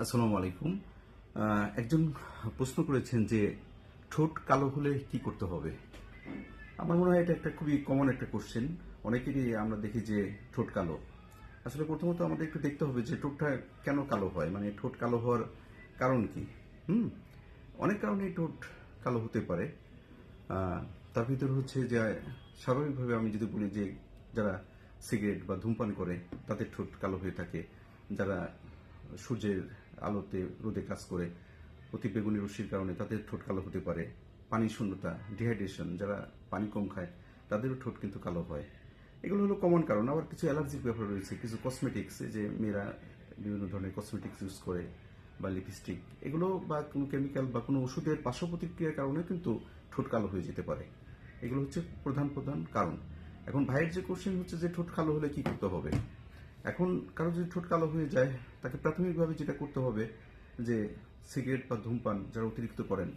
আসসালামু আলাইকুম। একজন প্রশ্ন করেছেন যে ঠোঁট কালো হলে কি করতে হবে? আমার মনে হয় এটা একটা খুবই কমন একটা কোশ্চেন অনেকেরই আমরা দেখি যে ঠোঁট কালো। আসলে প্রথমত আমাদের একটু দেখতে হবে যে ঠোঁটটা কেন কালো হয়? মানে ঠোঁট কালো হওয়ার কারণ কি? হুম? অনেক কারণেই ঠোঁট কালো হতে পারে। তার ভিতর হচ্ছে যে স্বাভাবিকভাবে আমি যদি বলি যে যারা সিগারেট বা ধূমপান করে, তাদের ঠোঁট কালো হয়ে থাকে। যারা সূর্যের আলোতে রোদে কাজ করে অতি বেগুনি রশ্মির কারণে তাদের ঠোঁট কালো হতে পারে। পানি শূন্যতা ডিহাইড্রেশন যারা পানি কম খায়, তাদেরও ঠোঁট কিন্তু কালো হয়। এগুলো হলো কমন কারণ। আবার কিছু অ্যালার্জিক ব্যাপার রয়েছে। কিছু কসমেটিক্স যে মেয়েরা বিভিন্ন ধরনের কসমেটিক্স ইউজ করে বা লিপস্টিক এগুলো বা কোনো কেমিক্যাল বা কোনো ওষুধের পার্শ্ব প্রতিক্রিয়ার কারণে কিন্তু ঠোঁট কালো হয়ে যেতে পারে। এগুলো হচ্ছে প্রধান প্রধান কারণ। এখন ভাইয়ের যে কোশ্চেন হচ্ছে যে ঠোঁট কালো হলে কি করতে হবে? এখন কারও যদি ঠোঁট কালো হয়ে যায়, তাকে প্রাথমিকভাবে যেটা করতে হবে যে সিগারেট বা ধূমপান যারা অতিরিক্ত করেন,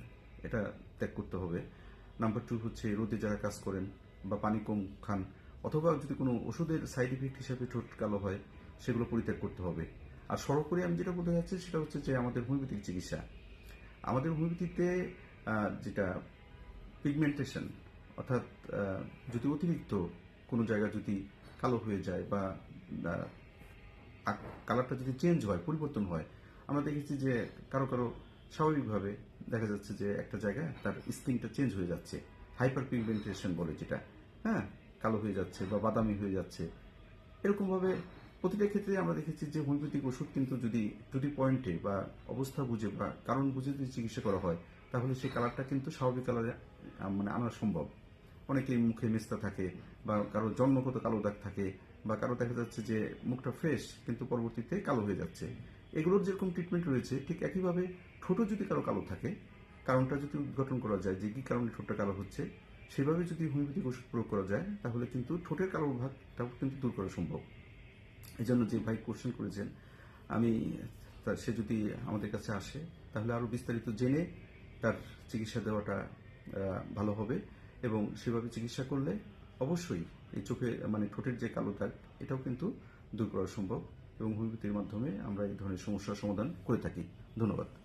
এটা ত্যাগ করতে হবে। নাম্বার টু হচ্ছে রোদে যারা কাজ করেন বা পানি কম খান, অথবা যদি কোনো ওষুধের সাইড ইফেক্ট হিসেবে ঠোঁট কালো হয়, সেগুলো পরিত্যাগ করতে হবে। আর সর্বোপরি আমি যেটা বলতে চাচ্ছি সেটা হচ্ছে যে আমাদের হোমিওপ্যাথিক চিকিৎসা। আমাদের হোমিওপ্যাথিতে যেটা পিগমেন্টেশন অর্থাৎ যদি অতিরিক্ত কোনো জায়গা যদি কালো হয়ে যায় বা কালারটা যদি চেঞ্জ হয়, পরিবর্তন হয়, আমরা দেখেছি যে কারও কারও স্বাভাবিকভাবে দেখা যাচ্ছে যে একটা জায়গায় তার স্কিনটা চেঞ্জ হয়ে যাচ্ছে। হাইপার পিগমেন্টেশন বলে যেটা হ্যাঁ? কালো হয়ে যাচ্ছে বা বাদামি হয়ে যাচ্ছে। এরকমভাবে প্রতিটা ক্ষেত্রে আমরা দেখেছি যে হোমিওপ্যাথিক ওষুধ কিন্তু যদি দুটি পয়েন্টে বা অবস্থা বুঝে বা কারণ বুঝে যদি চিকিৎসা করা হয়, তাহলে সেই কালারটা কিন্তু স্বাভাবিক কালারে মানে আনা সম্ভব। অনেকেই মুখে মেস্তা থাকে বা কারও জন্মগত কালো দাগ থাকে বা কারও দেখা যাচ্ছে যে মুখটা ফ্রেশ কিন্তু পরবর্তীতে কালো হয়ে যাচ্ছে। এগুলোর যেরকম ট্রিটমেন্ট রয়েছে, ঠিক একইভাবে ঠোঁটও যদি কারও কালো থাকে, কারণটা যদি উদ্ঘাটন করা যায় যে কি কারণে ঠোঁটটা কালো হচ্ছে, সেভাবে যদি হোমিওপ্যাথিক ওষুধ প্রয়োগ করা যায়, তাহলে কিন্তু ঠোঁটের কালো ভাগটাও কিন্তু দূর করা সম্ভব। এই জন্য যে ভাই কোশ্চেন করেছেন, আমি সে যদি আমাদের কাছে আসে, তাহলে আরও বিস্তারিত জেনে তার চিকিৎসা দেওয়াটা ভালো হবে এবং সেভাবে চিকিৎসা করলে অবশ্যই এই চোখে মানে ঠোঁটের যে কালো দাগ, এটাও কিন্তু দূর করা সম্ভব এবং হোমিওপ্যাথির মাধ্যমে আমরা এই ধরনের সমস্যার সমাধান করে থাকি। ধন্যবাদ।